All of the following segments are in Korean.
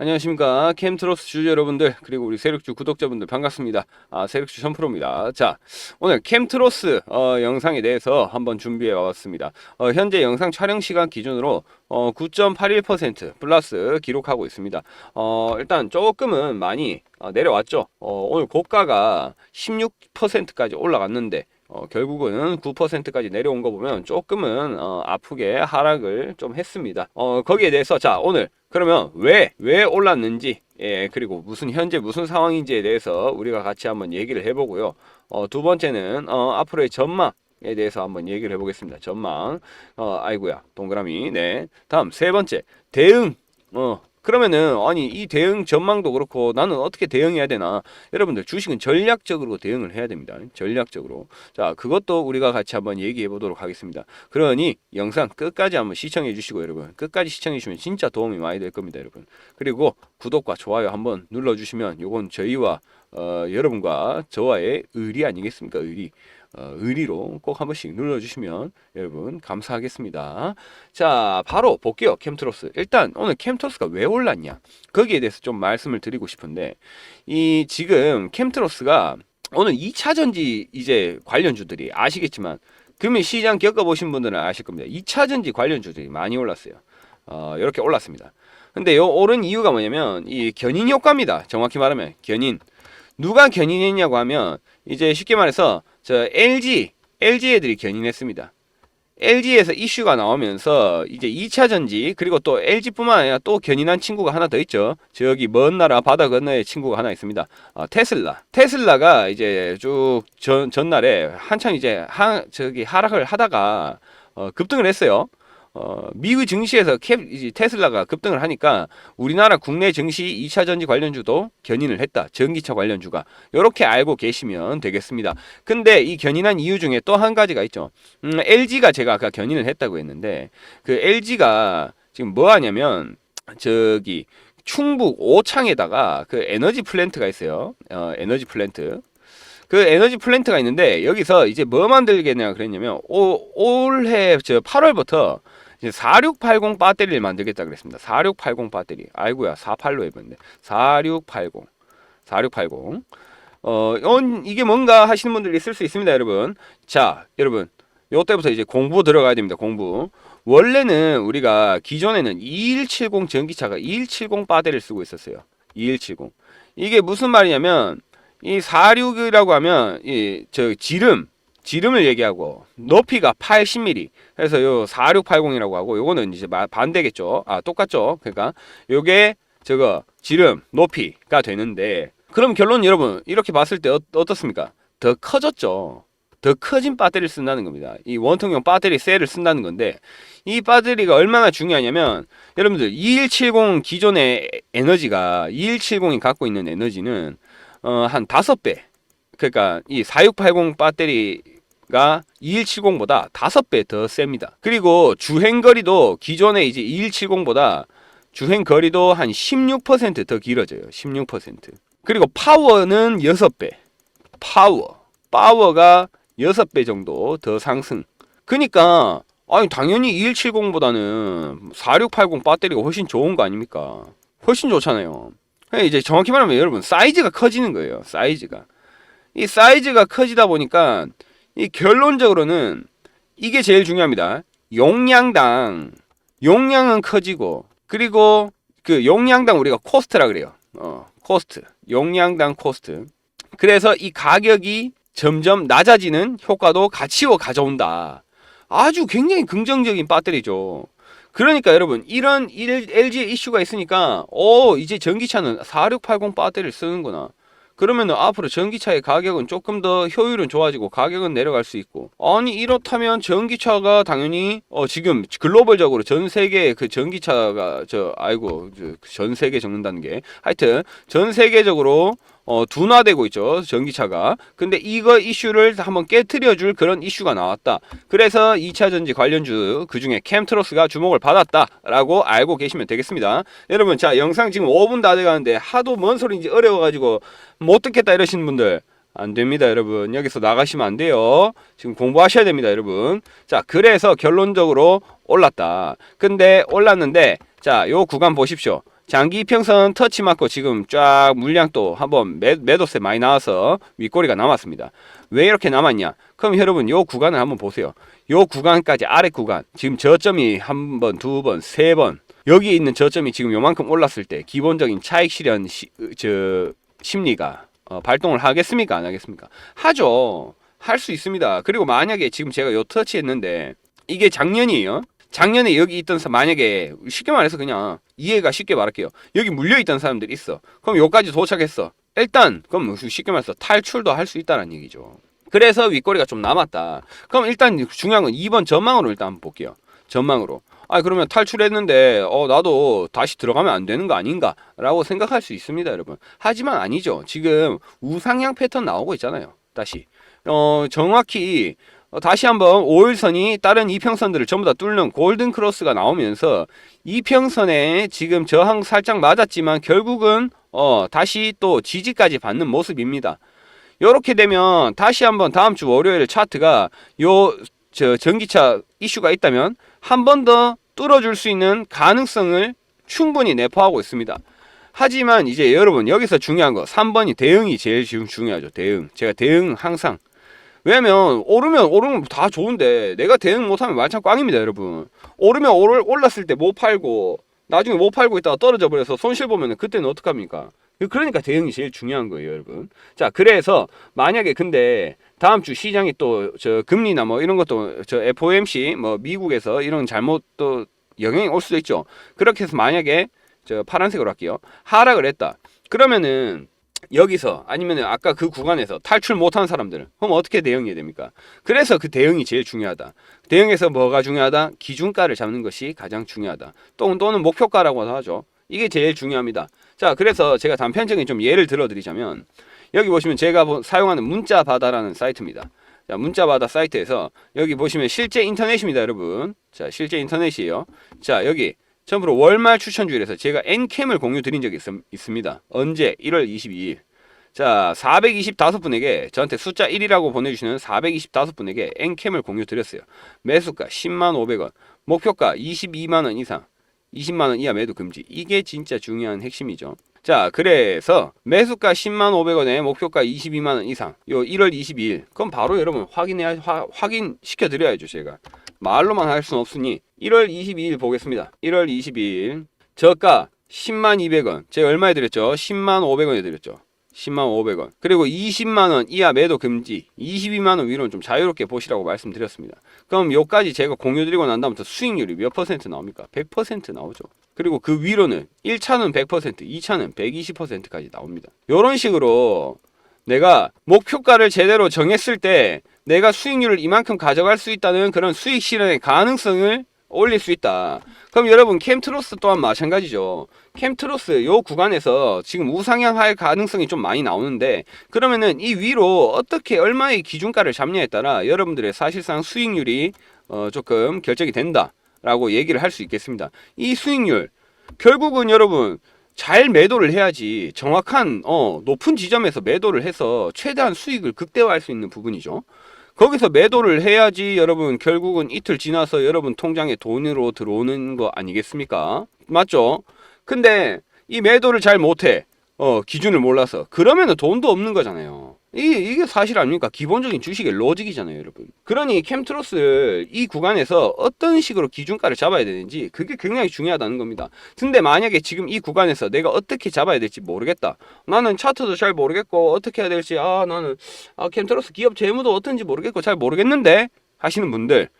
안녕하십니까. 캠트로스 주주 여러분들 그리고 우리 세력주 구독자분들 반갑습니다. 아 세력주 선프로입니다. 자 오늘 캠트로스 어, 영상에 대해서 한번 준비해 왔습니다. 어, 현재 영상 촬영 시간 기준으로 어, 9.81% 플러스 기록하고 있습니다. 어, 일단 조금은 많이 어, 내려왔죠. 어, 오늘 고가가 16%까지 올라갔는데 어, 결국은 9%까지 내려온 거 보면 조금은 어, 아프게 하락을 좀 했습니다. 어, 거기에 대해서 자 오늘 그러면 왜 왜 올랐는지 예 그리고 무슨 현재 무슨 상황인지에 대해서 우리가 같이 한번 얘기를 해보고요. 어, 두 번째는 어, 앞으로의 전망. 에 대해서 한번 얘기를 해보겠습니다. 전망. 어, 아이고야, 동그라미. 네. 다음, 세 번째. 대응. 어, 그러면은 아니 이 대응 전망도 그렇고 나는 어떻게 대응해야 되나? 여러분들 주식은 전략적으로 대응을 해야 됩니다. 전략적으로. 자 그것도 우리가 같이 한번 얘기해 보도록 하겠습니다. 그러니 영상 끝까지 한번 시청해 주시고 여러분 끝까지 시청해 주시면 진짜 도움이 많이 될 겁니다 여러분. 그리고 구독과 좋아요 한번 눌러 주시면 요건 저희와 어, 여러분과 저와의 의리 아니겠습니까? 의리 어, 의리로 꼭 한 번씩 눌러주시면 여러분 감사하겠습니다. 자, 바로 볼게요. 캠트로스. 일단 오늘 캠트로스가 왜 올랐냐? 거기에 대해서 좀 말씀을 드리고 싶은데 이 지금 캠트로스가 오늘 2차 전지 이제 관련주들이 아시겠지만 금일 시장 겪어보신 분들은 아실 겁니다. 2차 전지 관련주들이 많이 올랐어요. 어, 이렇게 올랐습니다. 근데 요 오른 이유가 뭐냐면 이 견인 효과입니다. 정확히 말하면 견인. 누가 견인했냐고 하면 이제 쉽게 말해서 저 LG LG 애들이 견인했습니다. LG에서 이슈가 나오면서 이제 2차 전지 그리고 또 LG뿐만 아니라 또 견인한 친구가 하나 더 있죠. 저기 먼 나라 바다 건너에 친구가 하나 있습니다. 어, 테슬라. 테슬라가 이제 쭉 전, 전날에 한창 이제 하, 저기 하락을 하다가 어, 급등을 했어요. 어, 미국 증시에서 캡, 테슬라가 급등을 하니까 우리나라 국내 증시 2차 전지 관련주도 견인을 했다. 전기차 관련주가. 이렇게 알고 계시면 되겠습니다. 근데 이 견인한 이유 중에 또 한 가지가 있죠. 음, LG가 제가 아까 견인을 했다고 했는데 그 LG가 지금 뭐 하냐면 저기 충북 오창에다가 그 에너지 플랜트가 있어요. 어, 에너지 플랜트. 그 에너지 플랜트가 있는데 여기서 이제 뭐 만들겠냐 그랬냐면 오, 올해 저 8월부터 이제 4680 배터리를 만들겠다 그랬습니다. 4680 배터리. 아이고야 48로 해봤는데 4680. 4680. 어, 이게 뭔가 하시는 분들 있을 수 있습니다, 여러분. 자, 여러분. 요때부터 이제 공부 들어가야 됩니다. 공부. 원래는 우리가 기존에는 2170 전기차가 2170 배터리를 쓰고 있었어요. 2170. 이게 무슨 말이냐면 이 46이라고 하면 이 저 지름 지름을 얘기하고 높이가 80mm. 그래서 요 4680이라고 하고 요거는 이제 마- 반대겠죠. 아, 똑같죠. 그러니까 요게 저거 지름 높이가 되는데 그럼 결론 여러분 이렇게 봤을 때 어, 어떻습니까? 더 커졌죠. 더 커진 배터리를 쓴다는 겁니다. 이 원통형 배터리 셀을 쓴다는 건데 이 배터리가 얼마나 중요하냐면 여러분들 2170 기존의 에너지가 2170이 갖고 있는 에너지는 어, 한 다섯 배. 그러니까 이 4680 배터리 가 2170보다 다섯 배더 셉니다. 그리고 주행 거리도 기존에 이제 2170보다 주행 거리도 한 16%더 길어져요. 16%. 그리고 파워는 6배. 파워. 파워가 6배 정도 더 상승. 그러니까 아니 당연히 2170보다는 4680 배터리가 훨씬 좋은 거 아닙니까? 훨씬 좋잖아요. 이제 정확히 말하면 여러분 사이즈가 커지는 거예요. 사이즈가 이 사이즈가 커지다 보니까 이 결론적으로는 이게 제일 중요합니다. 용량당 용량은 커지고 그리고 그 용량당 우리가 코스트라 그래요. 어, 코스트 용량당 코스트. 그래서 이 가격이 점점 낮아지는 효과도 같이 가져온다. 아주 굉장히 긍정적인 배터리죠. 그러니까 여러분 이런 일- LG 이슈가 있으니까 어 이제 전기차는 4680 배터리를 쓰는구나. 그러면 앞으로 전기차의 가격은 조금 더 효율은 좋아지고 가격은 내려갈 수 있고. 아니 이렇다면 전기차가 당연히 어 지금 글로벌적으로 전 세계 그 전기차가 저 아이고 저 전 세계 적는다는 게. 하여튼 전 세계적으로 어 둔화되고 있죠 전기차가. 근데 이거 이슈를 한번 깨트려 줄 그런 이슈가 나왔다. 그래서 2차 전지 관련주 그중에 캠트로스가 주목을 받았다라고 알고 계시면 되겠습니다. 여러분 자 영상 지금 5분 다 돼 가는데 하도 뭔 소리인지 어려워 가지고 못 듣겠다 이러시는 분들 안 됩니다 여러분. 여기서 나가시면 안 돼요. 지금 공부하셔야 됩니다 여러분. 자 그래서 결론적으로 올랐다. 근데 올랐는데 자 요 구간 보십시오 장기 이평선 터치 맞고 지금 쫙 물량 또 한번 매, 매도세 많이 나와서 윗꼬리가 남았습니다. 왜 이렇게 남았냐? 그럼 여러분 요 구간을 한번 보세요. 요 구간까지 아래 구간 지금 저점이 한 번, 두 번, 세 번 여기 있는 저점이 지금 요만큼 올랐을 때 기본적인 차익 실현 시, 저 심리가 어, 발동을 하겠습니까? 안 하겠습니까? 하죠. 할 수 있습니다. 그리고 만약에 지금 제가 요 터치했는데 이게 작년이에요. 작년에 여기 있던 사 만약에 쉽게 말해서 그냥 이해가 쉽게 말할게요. 여기 물려 있던 사람들이 있어. 그럼 여기까지 도착했어. 일단 그럼 쉽게 말해서 탈출도 할 수 있다는 얘기죠. 그래서 윗꼬리가 좀 남았다. 그럼 일단 중요한 건 2번 전망으로 일단 한번 볼게요. 전망으로. 아 그러면 탈출했는데 어 나도 다시 들어가면 안 되는 거 아닌가라고 생각할 수 있습니다, 여러분. 하지만 아니죠. 지금 우상향 패턴 나오고 있잖아요. 다시 어 정확히 어, 다시 한번 5일선이 다른 이평선들을 전부 다 뚫는 골든 크로스가 나오면서 이평선에 지금 저항 살짝 맞았지만 결국은 어 다시 또 지지까지 받는 모습입니다. 이렇게 되면 다시 한번 다음 주 월요일 차트가 요 저 전기차 이슈가 있다면 한 번 더 뚫어줄 수 있는 가능성을 충분히 내포하고 있습니다. 하지만 이제 여러분 여기서 중요한 거 3번이 대응이 제일 지금 중요하죠. 대응. 제가 대응 항상 왜냐면 오르면 오르면 다 좋은데 내가 대응 못하면 말창 꽝입니다, 여러분. 오르면 오를 올랐을 때 못 팔고 나중에 못 팔고 있다가 떨어져 버려서 손실 보면은 그때는 어떡합니까? 그러니까 대응이 제일 중요한 거예요, 여러분. 자, 그래서 만약에 근데 다음 주 시장이 또 저 금리나 뭐 이런 것도 저 FOMC 뭐 미국에서 이런 잘못 또 영향이 올 수도 있죠. 그렇게 해서 만약에 저 파란색으로 할게요. 하락을 했다. 그러면은 여기서 아니면 아까 그 구간에서 탈출 못한 사람들은 그럼 어떻게 대응해야 됩니까? 그래서 그 대응이 제일 중요하다. 대응에서 뭐가 중요하다? 기준가를 잡는 것이 가장 중요하다. 또, 또는 목표가라고 하죠. 이게 제일 중요합니다. 자, 그래서 제가 단편적인 좀 예를 들어드리자면 여기 보시면 제가 보- 사용하는 문자바다라는 사이트입니다. 자, 문자바다 사이트에서 여기 보시면 실제 인터넷입니다, 여러분. 자, 실제 인터넷이에요. 자, 여기 전부로 월말 추천 주일에서 제가 N캠을 공유 드린 적이 있, 습니다 언제? 1월 22일. 자, 425분에게 저한테 숫자 1이라고 보내주시는 425분에게 N캠을 공유 드렸어요. 매수가 10만 500원, 목표가 22만 원 이상, 20만 원 이하 매도 금지. 이게 진짜 중요한 핵심이죠. 자, 그래서 매수가 10만 500원에 목표가 22만 원 이상. 요 1월 22일. 그럼 바로 여러분 확인해야 화, 확인시켜 드려야죠, 제가. 말로만 할 수는 없으니 1월 22일 보겠습니다. 1월 22일 저가 10만 200원. 제가 얼마에 드렸죠? 10만 500원에 드렸죠. 10만 500원. 그리고 20만 원 이하 매도 금지. 22만 원 위로는 좀 자유롭게 보시라고 말씀드렸습니다. 그럼 요까지 제가 공유 드리고 난 다음부터 수익률이 몇 퍼센트 나옵니까? 100% 나오죠. 그리고 그 위로는 1차는 100%, 2차는 120%까지 나옵니다. 요런 식으로 내가 목표가를 제대로 정했을 때 내가 수익률을 이만큼 가져갈 수 있다는 그런 수익 실현의 가능성을 올릴 수 있다. 그럼 여러분 캠트로스 또한 마찬가지죠. 캠트로스 요 구간에서 지금 우상향할 가능성이 좀 많이 나오는데 그러면은 이 위로 어떻게 얼마의 기준가를 잡냐에 따라 여러분들의 사실상 수익률이 어 조금 결정이 된다라고 얘기를 할 수 있겠습니다. 이 수익률 결국은 여러분 잘 매도를 해야지 정확한 어 높은 지점에서 매도를 해서 최대한 수익을 극대화할 수 있는 부분이죠. 거기서 매도를 해야지 여러분 결국은 이틀 지나서 여러분 통장에 돈으로 들어오는 거 아니겠습니까? 맞죠? 근데 이 매도를 잘 못해. 어, 기준을 몰라서. 그러면은 돈도 없는 거잖아요. 이게, 이게 사실 아닙니까? 기본적인 주식의 로직이잖아요, 여러분. 그러니 캠트로스를 이 구간에서 어떤 식으로 기준가를 잡아야 되는지 그게 굉장히 중요하다는 겁니다. 근데 만약에 지금 이 구간에서 내가 어떻게 잡아야 될지 모르겠다. 나는 차트도 잘 모르겠고 어떻게 해야 될지 아 나는 아 캠트로스 기업 재무도 어떤지 모르겠고 잘 모르겠는데 하시는 분들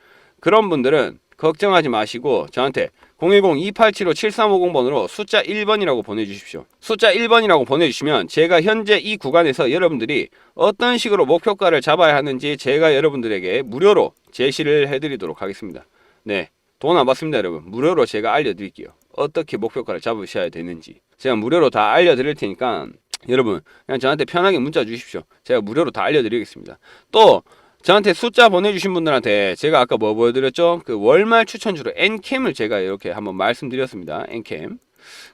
그런 분들은 걱정하지 마시고 저한테 010-2875-7350번으로 숫자 1번이라고 보내주십시오. 숫자 1번이라고 보내주시면 제가 현재 이 구간에서 여러분들이 어떤 식으로 목표가를 잡아야 하는지 제가 여러분들에게 무료로 제시를 해드리도록 하겠습니다. 네. 돈 안 받습니다, 여러분. 무료로 제가 알려드릴게요. 어떻게 목표가를 잡으셔야 되는지. 제가 무료로 다 알려드릴 테니까 여러분 그냥 저한테 편하게 문자 주십시오. 제가 무료로 다 알려드리겠습니다. 또 저한테 숫자 보내주신 분들한테 제가 아까 뭐 보여드렸죠? 그 월말 추천주로 N캠을 제가 이렇게 한번 말씀드렸습니다. N캠.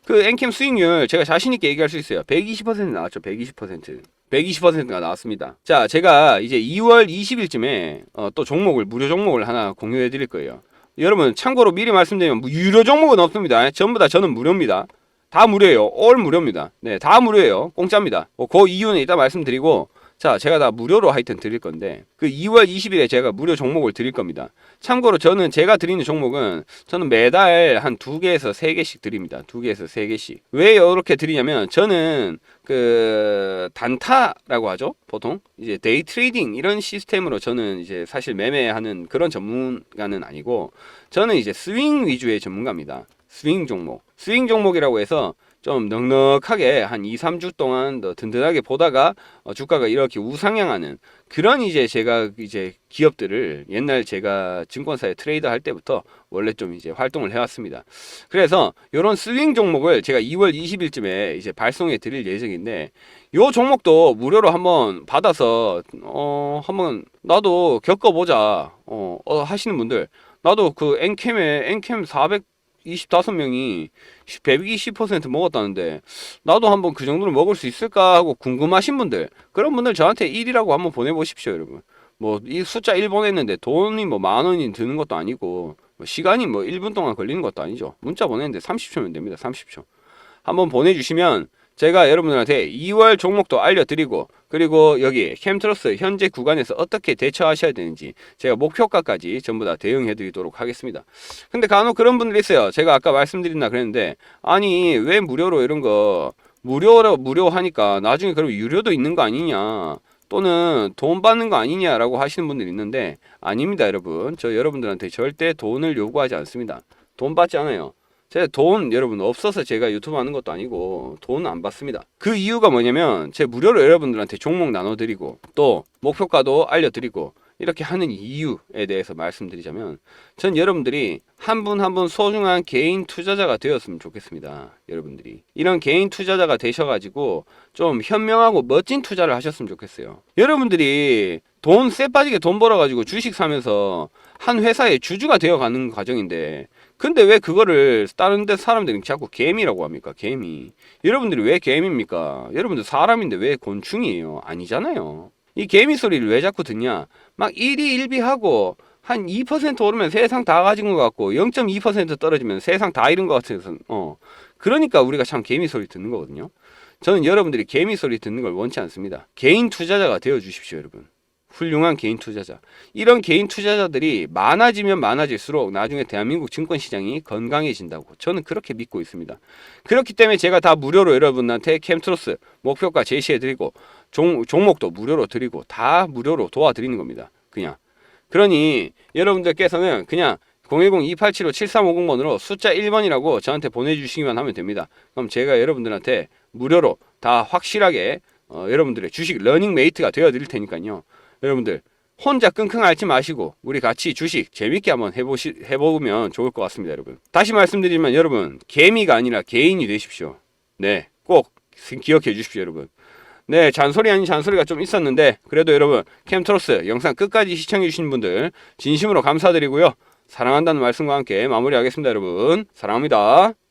그 N캠 수익률 제가 자신있게 얘기할 수 있어요. 120% 나왔죠. 120%. 120%가 나왔습니다. 자, 제가 이제 2월 20일쯤에 어, 또 종목을, 무료 종목을 하나 공유해 드릴 거예요. 여러분, 참고로 미리 말씀드리면 뭐 유료 종목은 없습니다. 전부 다 저는 무료입니다. 다 무료예요. 올 무료입니다. 네, 다 무료예요. 공짜입니다. 뭐, 그 이유는 이따 말씀드리고 자, 제가 다 무료로 하여튼 드릴 건데 그 2월 20일에 제가 무료 종목을 드릴 겁니다. 참고로 저는 제가 드리는 종목은 저는 매달 한 두 개에서 세 개씩 드립니다. 두 개에서 세 개씩. 왜 이렇게 드리냐면 저는 그 단타라고 하죠. 보통 이제 데이 트레이딩 이런 시스템으로 저는 이제 사실 매매하는 그런 전문가는 아니고 저는 이제 스윙 위주의 전문가입니다. 스윙 종목. 스윙 종목이라고 해서 좀 넉넉하게 한 2, 3주 동안 더 든든하게 보다가 어, 주가가 이렇게 우상향하는 그런 이제 제가 이제 기업들을 옛날 제가 증권사에 트레이더 할 때부터 원래 좀 이제 활동을 해왔습니다. 그래서 이런 스윙 종목을 제가 2월 20일쯤에 이제 발송해 드릴 예정인데 요 종목도 무료로 한번 받아서 어 한번 나도 겪어보자 어, 어 하시는 분들 나도 그 엔캠에 엔캠 425명이 120% 먹었다는데 나도 한번 그 정도로 먹을 수 있을까 하고 궁금하신 분들 그런 분들 저한테 1이라고 한번 보내보십시오 여러분. 뭐 이 숫자 1 보냈는데 돈이 뭐 만 원이 드는 것도 아니고 뭐 시간이 뭐 1분 동안 걸리는 것도 아니죠. 문자 보냈는데 30초면 됩니다 30초. 한번 보내주시면 제가 여러분들한테 2월 종목도 알려드리고 그리고 여기 캠트러스 현재 구간에서 어떻게 대처하셔야 되는지 제가 목표가까지 전부 다 대응해 드리도록 하겠습니다. 근데 간혹 그런 분들이 있어요. 제가 아까 말씀드렸나 그랬는데 아니 왜 무료로 이런 거 무료로 무료 하니까 나중에 그럼 유료도 있는 거 아니냐 또는 돈 받는 거 아니냐라고 하시는 분들이 있는데 아닙니다 여러분 저 여러분들한테 절대 돈을 요구하지 않습니다 돈 받지 않아요 제가 돈 여러분 없어서 제가 유튜브 하는 것도 아니고 돈 안 받습니다. 그 이유가 뭐냐면 제 무료로 여러분들한테 종목 나눠드리고 또 목표가도 알려드리고 이렇게 하는 이유에 대해서 말씀드리자면 전 여러분들이 한 분 한 분 소중한 개인 투자자가 되었으면 좋겠습니다. 여러분들이 이런 개인 투자자가 되셔가지고 좀 현명하고 멋진 투자를 하셨으면 좋겠어요. 여러분들이 돈 쎄 빠지게 돈 벌어가지고 주식 사면서 한 회사의 주주가 되어가는 과정인데 근데 왜 그거를 다른 데 사람들이 자꾸 개미라고 합니까? 개미. 여러분들이 왜 개미입니까? 여러분들 사람인데 왜 곤충이에요? 아니잖아요. 이 개미 소리를 왜 자꾸 듣냐? 막 1위 1비하고 한 2% 오르면 세상 다 가진 것 같고 0.2% 떨어지면 세상 다 잃은 것 같아서 어 그러니까 우리가 참 개미 소리 듣는 거거든요. 저는 여러분들이 개미 소리 듣는 걸 원치 않습니다. 개인 투자자가 되어 주십시오, 여러분. 훌륭한 개인 투자자. 이런 개인 투자자들이 많아지면 많아질수록 나중에 대한민국 증권 시장이 건강해진다고 저는 그렇게 믿고 있습니다. 그렇기 때문에 제가 다 무료로 여러분한테 캠트로스 목표가 제시해 드리고 종, 종목도 무료로 드리고 다 무료로 도와드리는 겁니다. 그냥. 그러니 여러분들께서는 그냥 010-2875-7350번으로 숫자 1번이라고 저한테 보내주시기만 하면 됩니다. 그럼 제가 여러분들한테 무료로 다 확실하게 어, 여러분들의 주식 러닝메이트가 되어 드릴 테니까요. 여러분들 혼자 끙끙 앓지 마시고 우리 같이 주식 재밌게 한번 해보시 해보면 좋을 것 같습니다, 여러분. 다시 말씀드리지만 여러분 개미가 아니라 개인이 되십시오. 네, 꼭 기억해 주십시오, 여러분. 네, 잔소리 아닌 잔소리가 좀 있었는데 그래도 여러분 캠트로스 영상 끝까지 시청해 주신 분들 진심으로 감사드리고요. 사랑한다는 말씀과 함께 마무리하겠습니다, 여러분. 사랑합니다.